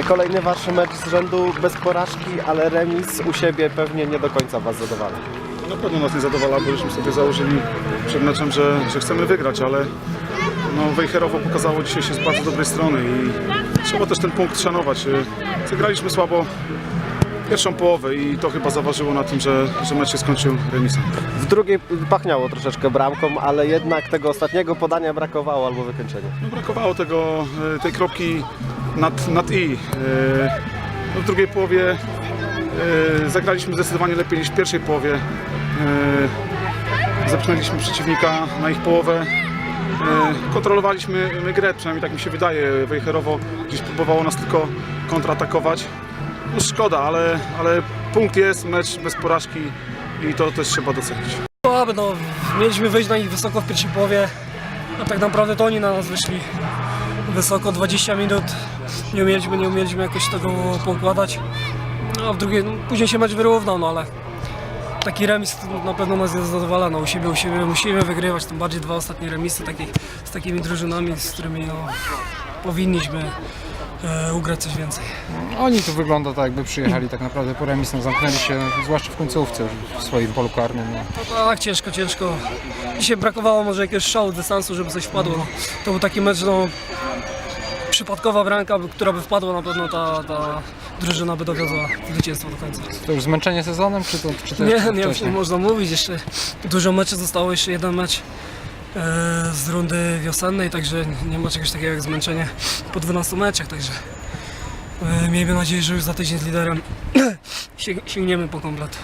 Kolejny wasz mecz z rzędu bez porażki, ale remis u siebie pewnie nie do końca was zadowala. Na pewno nas nie zadowala, bo żeśmy sobie założyli przed meczem, że, że chcemy wygrać, ale no, Wejherowo pokazało dzisiaj się z bardzo dobrej strony i trzeba też ten punkt szanować. Zagraliśmy słabo pierwszą połowę i to chyba zaważyło na tym, że, że mecz się skończył remisem. W drugiej pachniało troszeczkę bramką, ale jednak tego ostatniego podania brakowało albo wykończenia. No, brakowało tego, y, tej kropki nad, nad i. Y, No, w drugiej połowie y, zagraliśmy zdecydowanie lepiej niż w pierwszej połowie. Y, Zepchnęliśmy przeciwnika na ich połowę. Kontrolowaliśmy my grę, przynajmniej tak mi się wydaje. Wejherowo gdzieś próbowało nas tylko kontratakować. No szkoda, ale, ale punkt jest, mecz bez porażki i to też trzeba docenić. No, mieliśmy wyjść na nich wysoko w pierwszej połowie, a tak naprawdę to oni na nas wyszli wysoko 20 minut. Nie umieliśmy, nie umieliśmy jakoś tego poukładać. No, a w drugiej, no, później się mecz wyrównał, no ale taki remis na pewno nas nie zadowala. No, u siebie, u siebie musimy wygrywać, tym bardziej dwa ostatnie remisy taki, z takimi drużynami, z którymi no, powinniśmy e, ugrać coś więcej. Oni tu wygląda tak, jakby przyjechali tak naprawdę po remis, no, zamknęli się, zwłaszcza w końcówce w swoim polu karnym. No. No tak, ciężko, ciężko. Dzisiaj brakowało może jakiegoś szału, dystansu, żeby coś wpadło. No, to był taki mecz, no, przypadkowa bramka, która by wpadła, na pewno ta, ta drużyna by dowiozła zwycięstwo do końca. To już zmęczenie sezonem, czy to, czy to Nie, nie, nie można mówić, jeszcze dużo meczy zostało, jeszcze jeden mecz e, z rundy wiosennej, także nie ma czegoś takiego jak zmęczenie po 12 meczach, także e, miejmy nadzieję, że już za tydzień z liderem sięg- sięgniemy po komplet.